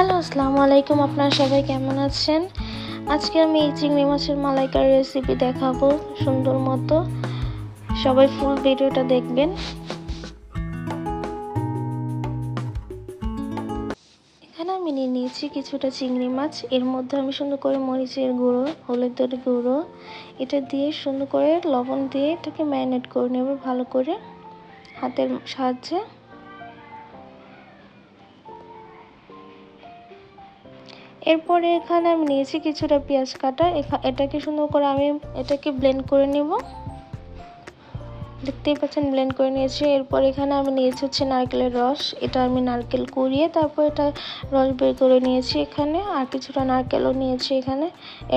Hello, আসসালামু আলাইকুম। আপনারা সবাই কেমন আছেন? আজকে আমি এই চিংড়ি মাছের মালাইকার রেসিপি দেখাবো সুন্দর মতো। সবাই ফুল ভিডিওটা দেখবেন। এখানে আমি নিয়ে নিয়েছি কিছুটা চিংড়ি মাছ। এর মধ্যে আমি সুন্দর করে মরিচের গুঁড়ো, হলুদের গুঁড়ো, এটা দিয়ে সুন্দর করে লবণ দিয়ে এটাকে ম্যারিনেট করে নেব ভালো করে। হাতের সাহায্যে। এরপরে এখানে আমি নিয়েছি কিছুটা পেঁয়াজ কাটা। এটাকে সুন্দর করে আমি এটাকে ব্লেন্ড করে নেব। দেখতেই পাচ্ছেন ব্লেন্ড করে নিয়েছি। এরপর এখানে আমি নিয়েছি হচ্ছে নারকেলের রস। এটা আমি নারকেল কুড়িয়ে তারপর এটা রস বের করে নিয়েছি এখানে। আর কিছুটা নারকেলও নিয়েছি এখানে।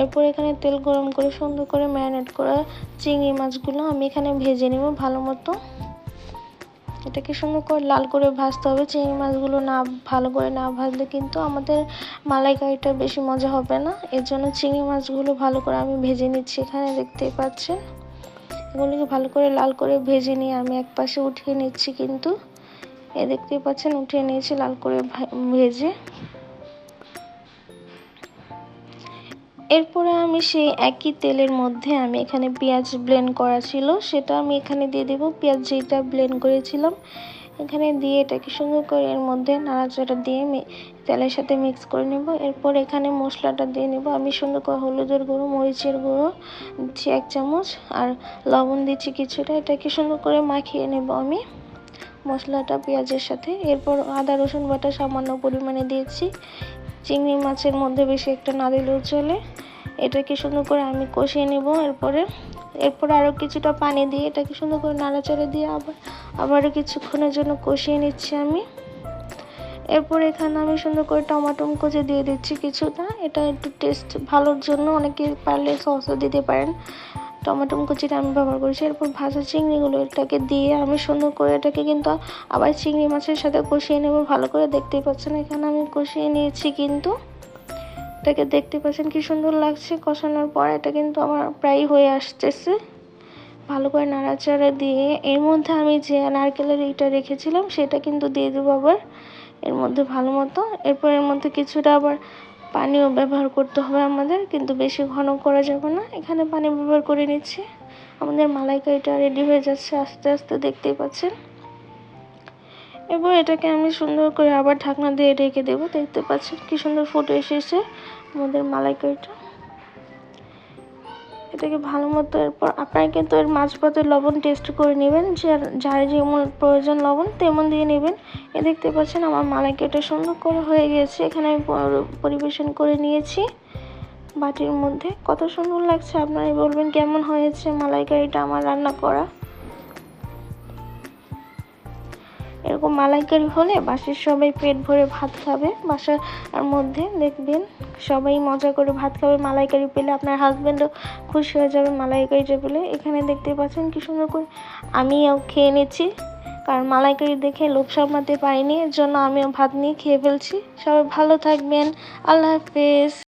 এরপর এখানে তেল গরম করে সুন্দর করে ম্যারিনেট করা চিংড়ি মাছগুলো আমি এখানে ভেজে নেব ভালো মতো। এটাকে সঙ্গে করে লাল করে ভাজতে হবে, চিংড়ি মাছগুলো না, ভালো করে না ভাজলে কিন্তু আমাদের মালাইকারিটা বেশি মজা হবে না। এর জন্য চিংড়ি মাছগুলো ভালো করে আমি ভেজে নিচ্ছি এখানে, দেখতেই পাচ্ছেন? এগুলোকে ভালো করে লাল করে ভেজে নিয়ে আমি এক পাশে উঠিয়ে নিচ্ছি কিন্তু। এ দেখতেই পাচ্ছেন, উঠিয়ে নিয়েছি লাল করে ভেজে। এরপরে আমি সেই একই তেলের মধ্যে আমি এখানে পেঁয়াজ ব্লেন্ড করা ছিল, সেটা আমি এখানে দিয়ে দেবো। পেঁয়াজ যেটা ব্লেন্ড করেছিলাম, এখানে দিয়ে এটাকে সুন্দর করে এর মধ্যে নাড়াচাড়া দিয়ে তেলের সাথে মিক্স করে নেব। এরপর এখানে মশলাটা দিয়ে নেব। আমি সুন্দর করে হলুদের গুঁড়ো, মরিচের গুঁড়ো দিচ্ছি এক চামচ, আর লবণ দিচ্ছি কিছুটা। এটাকে সুন্দর করে মাখিয়ে নেব আমি মশলাটা পেঁয়াজের সাথে। এরপর আদা, রসুন বাটা সামান্য পরিমাণে দিয়েছি। চিংড়ি মাছের মধ্যে বেশি একটা না দিলেও চলে। এটাকে সুন্দর করে আমি কষিয়ে নেব, এরপরে এরপরে আরও কিছুটা পানি দিয়ে এটাকে সুন্দর করে নাড়াচাড়া দিয়ে আবার, আবারও কিছুক্ষণের জন্য কষিয়ে নিচ্ছি আমি। এরপর এখানে আমি সুন্দর করে টমাটো কুচি দিয়ে দিচ্ছি কিছুটা। এটা একটু টেস্ট ভালোর জন্য, অনেকে পারলে সসও দিতে পারেন। টমেটো কুচিটা আমি ব্যবহার করেছি। এরপর ভাজা চিংড়িগুলো এটাকে দিয়ে আমি সুন্দর করে এটাকে কিন্তু আবার চিংড়ি মাছের সাথে কষিয়ে নেব। ভালো করে দেখতেই পাচ্ছেন, এখানে আমি কষিয়ে নিয়েছি কিন্তু। এটাকে দেখতে পাচ্ছেন কি সুন্দর লাগছে। কষানোর পর এটা কিন্তু আমার প্রায় হয়ে আসতেছে। ভালো করে নাড়াচাড়া দিয়ে এর মধ্যে আমি যে নারকেলের এইটা রেখেছিলাম, সেটা কিন্তু দিয়ে দেবো আবার এর মধ্যে ভালো মতো। এরপর এর মধ্যে কিছুটা আবার পানিও ব্যবহার করতে হবে আমাদের, কিন্তু বেশি ঘন করা যাবে না। এখানে পানি ব্যবহার করে নিচ্ছি। আমাদের মালাইকারিটা রেডি হয়ে যাচ্ছে, আস্তে আস্তে দেখতেই পাচ্ছেন। এবার এটাকে আমি সুন্দর করে আবার ঢাকনা দিয়ে রেখে দেবো। দেখতে পাচ্ছেন কি সুন্দর ফুটে এসেছে আমাদের মালাইকারিটা। এটাকে ভালো মতো এরপর আপনারা কিন্তু এর মাছ পাতের লবণ টেস্ট করে নেবেন। যার যেমন প্রয়োজন লবণ তেমন দিয়ে নেবেন। এ দেখতে পাচ্ছেন আমার মালাইকারিটা সুন্দর করে হয়ে গেছে এখানে আমি পরিবেশন করে নিয়েছি বাটির মধ্যে। কত সুন্দর লাগছে আপনারাই বলবেন কেমন হয়েছে মালাইকারিটা, আমার রান্না করা। এরকম মালাইকারি হলে বাসার সবাই পেট ভরে ভাত খাবে। বাসার মধ্যে দেখবেন সবাই মজা করে ভাত খাবে। মালাইকারি পেলে আপনার হাজব্যান্ডও খুশি হয়ে যাবে মালাইকারি মালাইকারিটা পেলে। এখানে দেখতে পাচ্ছেন কি সুন্দর করে আমিও খেয়ে নিচ্ছি। কারণ মালাইকারি দেখে লোক সামলাতে পারিনি, এর জন্য আমিও ভাত নিয়ে খেয়ে ফেলছি। সবাই ভালো থাকবেন। আল্লাহ হাফেজ।